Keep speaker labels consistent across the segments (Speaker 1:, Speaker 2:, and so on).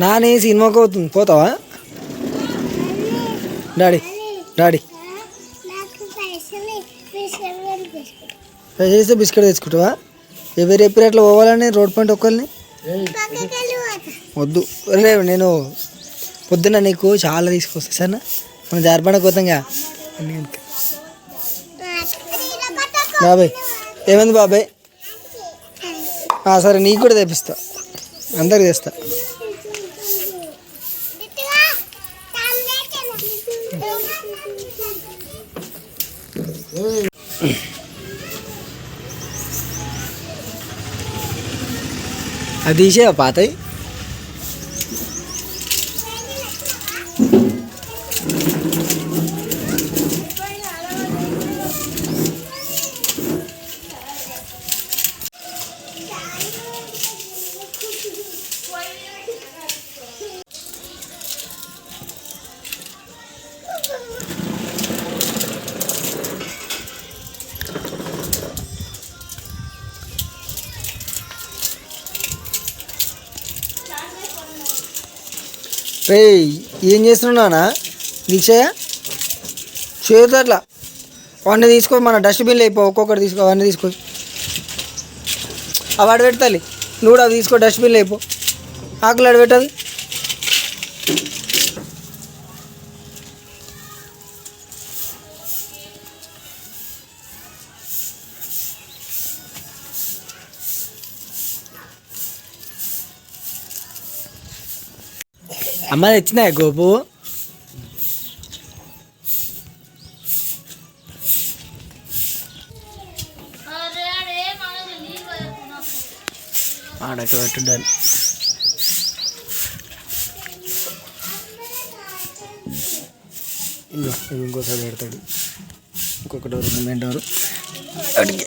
Speaker 1: నాని సినిమాకి అవుతుంది పోతావా? Daddy
Speaker 2: daddy. పైసలు
Speaker 1: చేస్తే బిస్కెట్ తెచ్చుకుంటావా? ఎవరు ఎప్పుడు అట్లా పోవాలని రోడ్ పాయింట్ ఒక్కరిని? వద్దు. లేదు నేను పొద్దున్న నీకు చాలా తీసుకొస్తా సరేనా? మనం అన్నీ కనుక. బాబాయ్ ఏమైంది బాబాయ్? సరే నీకు కూడా తెప్పిస్తా. అందరికి తెస్తా. అది తీసేవా పాతయి రే ఏం చేస్తున్నానా దీక్షయ్య? చేయొద్దు అట్లా. అవన్నీ తీసుకో మన డస్ట్బిన్లో అయిపో ఒక్కొక్కటి తీసుకో అవన్నీ తీసుకో. అవి అడబెట్టాలి నువ్వు కూడా అవి తీసుకో డస్ట్బిన్లో అయిపో. ఆకులు అడబెట్టాలి అమ్మ తెచ్చినాయా గోపు? ఆడకి పెట్టుండాలి ఇంకో ఇంకోసారి పెడతాడు. ఇంకొక డోర్ రెండు డోరు. అడిగి.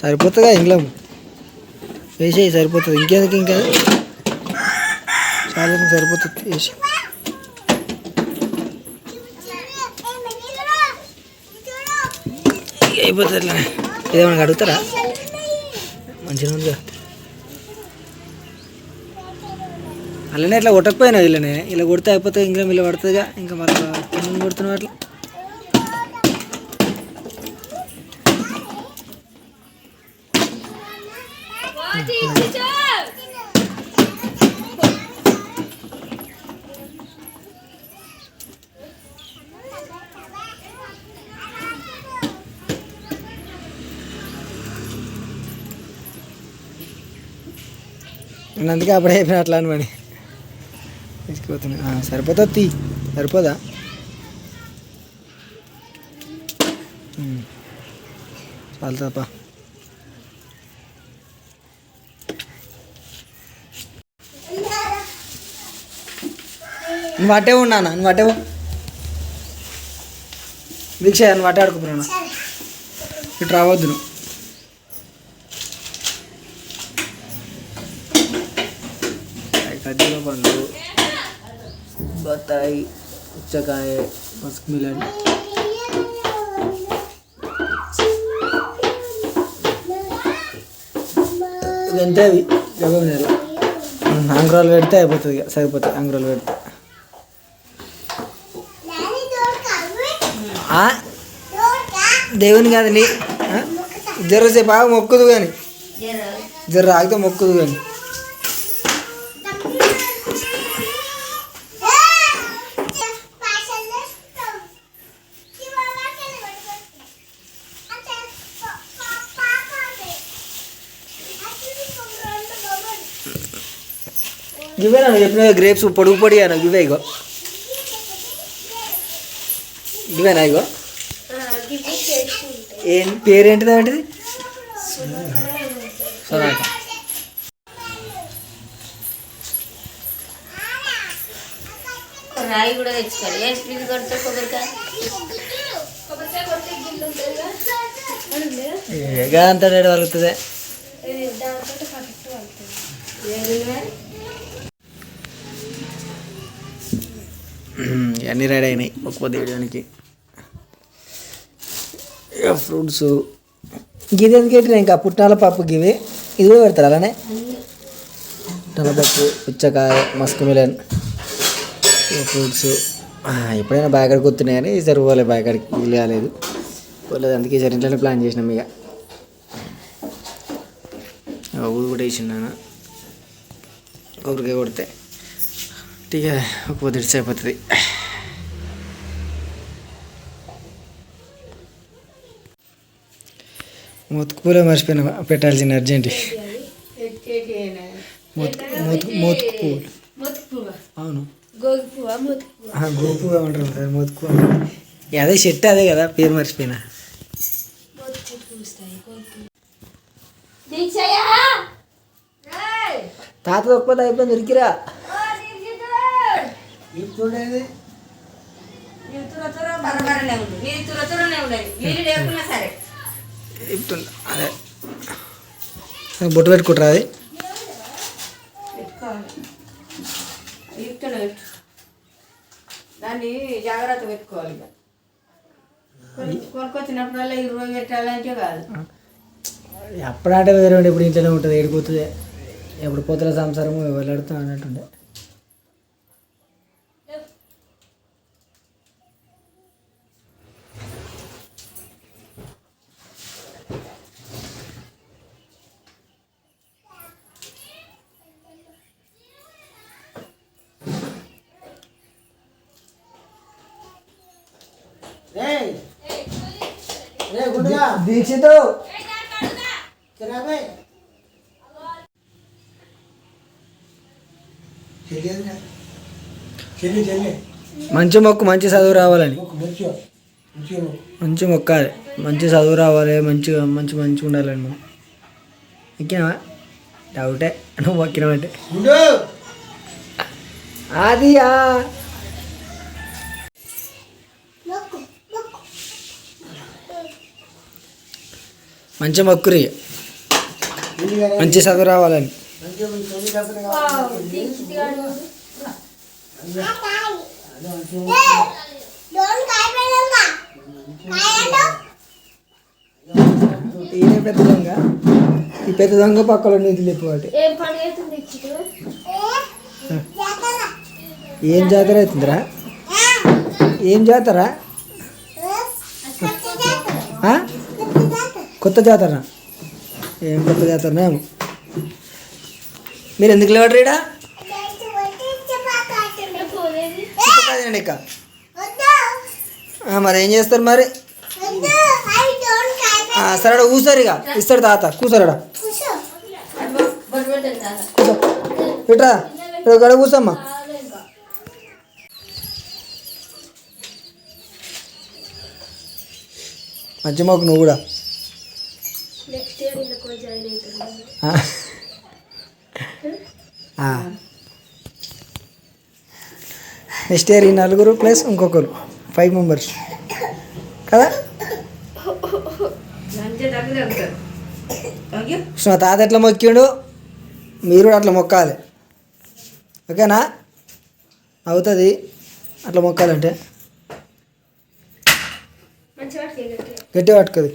Speaker 1: సరిపోతుందా ఇంగ్లం వేసేయి సరిపోతుంది. ఇంకెందుకు ఇంకా? చాలా సరిపోతుంది. వేసి అయిపోతుంది అట్లా ఏమైనా అడుగుతారా? మంచిగా ఉందిగా. అలానే ఇట్లా కొట్టకపోయినా వీళ్ళనే. ఇలా కొడితే అయిపోతుంది ఇంకా వీళ్ళు పడుతుందిగా. ఇంకా మళ్ళీ కొడుతున్నావు అట్లా? నేను అందుకే అప్పుడే అయిపోయిన అట్లా అని మరి. తీసుకుపోతున్నా. ఆ, సరిపోతుందా తీ. సరిపోదా. చాలు తప్ప నువ్వు అట్టే ఉన్నానా నువ్వు అట్టే ఉ- దీక్ష నువ్వు అట్టే ఆడుకోపోయినా ఇటు రావద్దు నువ్వు. ఖర్జూర పండు బత్తాయి పుచ్చకాయ మస్క్ మిలన్. ఎంత అవి జగన్ నెల అంగురాలు పెడితే అయిపోతుంది ఇక సరిపోతుంది అంగురాలు పెడితే దేవుని కాదండి జరసేపు బాగా మొక్కుదు కానీ జర్ర ఆగితే మొక్కుదు కానీ ఇవే నన్ను చెప్పిన గ్రేప్స్ పొడుగు పొడిగా ఇవే ఇగో. ఇవేనా ఇగో. ఏం పేరేంటిది ఏంటిది సొనాక
Speaker 3: రాయి కూడా తెచ్చుకోవాలి. ఏ స్పీడ్ కొడితే కొబ్బరికాయ?
Speaker 1: ఏగా అంత రేటు వలుగుతుంది అన్నీ రెడీ అయినాయి. ఒక్క ఇక ఫ్రూట్స్. గిది ఎందుకు పెట్టినా ఇంకా పుట్నాల పప్పు గివి? ఇది కూడా పెడతారు అలానే? పుట్నాల పప్పు పుచ్చకాయ మస్క్ మిలన్ ఫ్రూట్స్. ఎప్పుడైనా బాగా వస్తున్నాయి కానీ ఈసారి పోలే బాగా వీలు పోలేదు అందుకే ఈసారి ఇంట్లోనే ప్లాన్ చేసినాం ఇక ఊరు కూడా వేసిన్నాను ఊరికే కొడితే ఇక ఒక పొద్దు అయిపోతుంది మూతుకు పూలే మర్చిపోయినా పెట్టాల్సిన అర్జెంట్. మూతుకు మూతుకు మూతుకు పువ్వులు
Speaker 3: మొత్తి పువ్వు
Speaker 1: అవును.
Speaker 3: గోగి పువ్వు మొత్తి పువ్వు
Speaker 1: ఆ, గోపు ఏమంటారు సార్ మూతుకు. అదే చెట్టు అదే కదా పేరు మర్చిపోయినా. తాత ఒక్కటి అయిపోయింది దొరికిరా చూడండి
Speaker 3: నీవు తుర తుర బరబరనే ఉంది. నీది తుర తురనే ఉండేది నీళ్ళు లేకున్నా సరే.
Speaker 1: ఇప్పుడు అదే. బొట్టు పెట్టుకుంటారా అది.
Speaker 3: దాన్ని జాగ్రత్త పెట్టుకోవాలి కొనుక్కొచ్చినప్పుడల్లా ఇరవై పెట్టాలంటే కాదు.
Speaker 1: అప్పుడంటే వేరే ఇప్పుడు ఇంట్లోనే ఉంటుంది ఏడిపోతుంది. ఎప్పుడు పోతుల సంసారం వెళ్ళాడుతాం అన్నట్టుండే. దీక్షిత్ మంచి మొక్కు మంచి చదువు రావాలని. మంచి మొక్కాలి మంచి చదువు రావాలి మంచిగా మంచి మంచిగా ఉండాలని మనం. ఎక్కినావా డౌటే. నువ్వు మొక్కినావంటే. అది
Speaker 2: మొక్కు మొక్కు
Speaker 1: మంచి మొక్కురి. మంచి చదువు రావాలని. ఈయన పెద్ద దొంగ. ఈ పెద్ద దొంగ పక్కలో నీతి లేకపోతే
Speaker 3: ఏం
Speaker 2: జాతర
Speaker 1: అవుతుందిరా? ఏం జాతర?
Speaker 2: కొత్త జాతర.
Speaker 1: ఏం కొత్త జాతరనే ఏమో. మీరు ఎందుకు లేవట్రు రీడా ఇక. మరి ఏం చేస్తారు మరి? సరే కూసారు ఇక. ఇస్తాడు తాత కూసారా ఇట్రా ఇక్కడ కూసమ్మా. మంచి నువ్వు కూడా
Speaker 3: నెక్స్ట్ ఇయర్ ఇందులో జాయిన్ అవుతుంది
Speaker 1: ఆ. ఆ. నెక్స్ట్ ఇయర్ ఈ నలుగురు ప్లస్ ఇంకొకరు. ఫైవ్ మెంబర్స్ కదా? మా తాత ఎట్లా మొక్కిండు? మీరు కూడా అట్లా మొక్కాలి. ఓకేనా? అవుతుంది. అట్లా మొక్కాలంటే. గట్టి పట్టుకోది.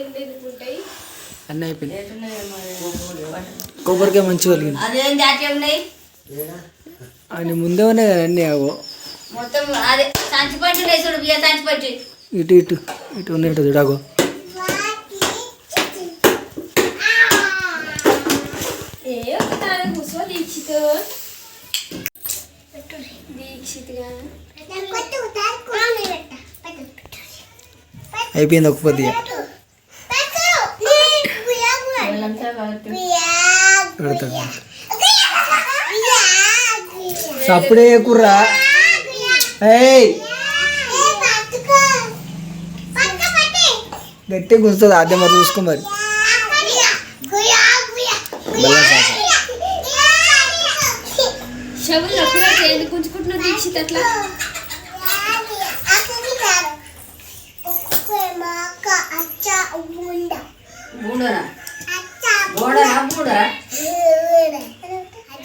Speaker 1: అన్నీ అయిపోయింది కొబ్బరికాయ మంచిగా
Speaker 3: ఉన్నాయి?
Speaker 1: అని ముందే ఉన్నాయి కదా అన్నీ అవో ఇటు ఇటు ఇటు ఉన్నాయి చూడాగో
Speaker 4: ఏ ఒకసారి కూర్చో దీక్షిత్ దీక్షిత్గా
Speaker 2: కొట్టు తాకు పెట్ట
Speaker 1: అయిపోయింది ఒక పొద్దు ఇక.
Speaker 2: పెట్టు నీ గుయాగు
Speaker 3: వాళ్ళంతా కాబట్టి
Speaker 2: గుయాగు
Speaker 1: సప్పుడే కుర్రా ఏయ్
Speaker 2: ఏ పట్టుకో పట్టుకో పట్టి
Speaker 1: గట్టి గుంస్తుంది అదే మరి చూసుకో మరి
Speaker 2: గుయా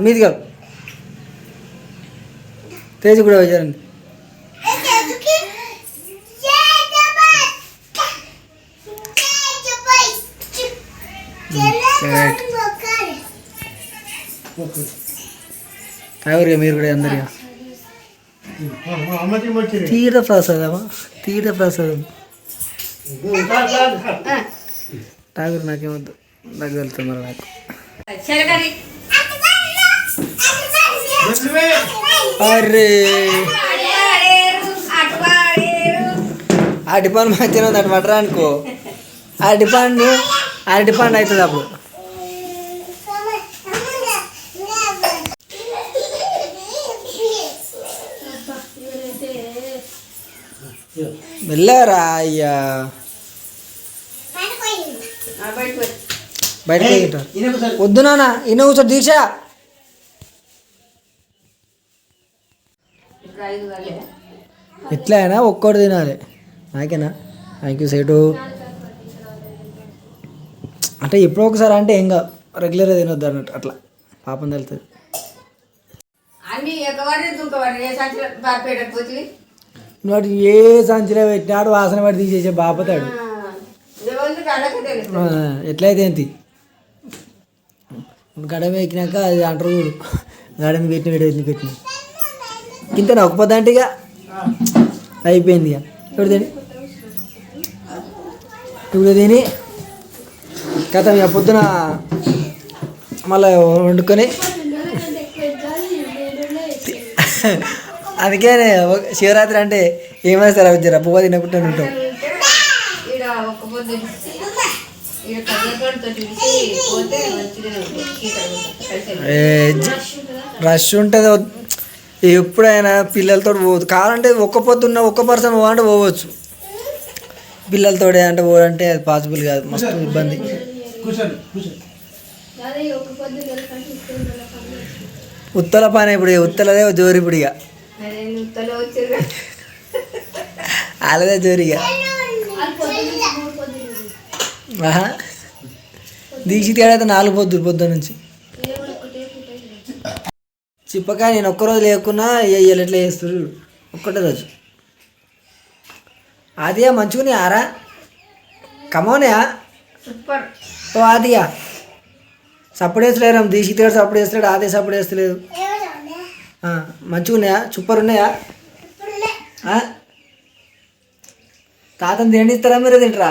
Speaker 1: మీది కాదు తేజ్ కూడా వచ్చారండి తాగురు మీరు కూడా అందరు తీర్థ ప్రసాదమా తీర్థ ప్రసాదం తాగురు నాకేమొద్దు నాకు వెళ్తుంది మరి నాకు. అరే! డిపాండ్ మంచిగా ఉంది అటు పట్టరా అనుకో. ఆ డిపాండ్ ఆ డిపాండ్ అవుతుంది అప్పుడు. వెళ్ళారా అయ్యా?
Speaker 3: బయటకు
Speaker 1: వెళ్ళింటారు వద్దు నాన్న ఇన్న కూర్చో దీక్ష! ఎట్లా అయినా ఒక్కటి తినాలి. నాకేనా? థ్యాంక్ యూ సేటు. అంటే ఎప్పుడో ఒకసారి అంటే ఏం కాదు. రెగ్యులర్గా తినొద్దు అన్నట్టు అట్లా. పాపం
Speaker 3: పోతుంది
Speaker 1: వాడు ఏ సంచిలో పెట్టినాడు వాసన పడి తీసేసే బాపతాడు. ఎట్లయితే ఏంటి గడమ ఎక్కినాక అది అంటారు చూడు. గడమ పెట్టిన వీడు ఎత్తుని పెట్టిన ఇంత నొక్కపోద్దా అంటే ఇక అయిపోయింది ఇక. ఇప్పుడు తిని? ఇప్పుడు తిని? కథ ఇక పొద్దున మళ్ళీ వండుకొని అందుకే శివరాత్రి అంటే ఏమైనా సరే వచ్చారా పువ్వు తినకుండా ఉంటాం రష్ ఉంటుంది ఎప్పుడైనా పిల్లలతో పోవద్దు కావాలంటే ఒక్క పొద్దున్న ఒక్క పర్సన్ పోవాలంటే పోవచ్చు. పిల్లలతోడే అంటే పోవాలంటే అది పాసిబుల్ కాదు. మస్తు ఇబ్బంది. ఉత్తల పని ఇప్పుడు ఇక ఉత్తలదే జోరు ఇప్పుడు ఇక. అలాదే జోరు ఇక.
Speaker 4: అది పొద్దు నుంచి మూడు పొద్దులు.
Speaker 1: ఆహా. దీక్షిత్ అయితే నాలుగు పొద్దు పొద్దు నుంచి. చిప్పకాయ నేను ఒక్కరోజు లేకున్నా ఇయ్యాలి ఎట్లా చేస్తారు ఒక్కటే రోజు. ఆదియా మంచిగానే ఆరా? కమోనయా
Speaker 3: సూపర్.
Speaker 1: ఓ ఆదియా. సప్పుడు వేస్తలేరు దీక్షిత్ గారు సప్పుడు వేస్తలేడు ఆదే సప్పుడు వేస్తలేదు. మంచిగా ఉన్నాయా? సూపర్ ఉన్నాయా? తాతను తిండిస్తారా మీరే తింటారా?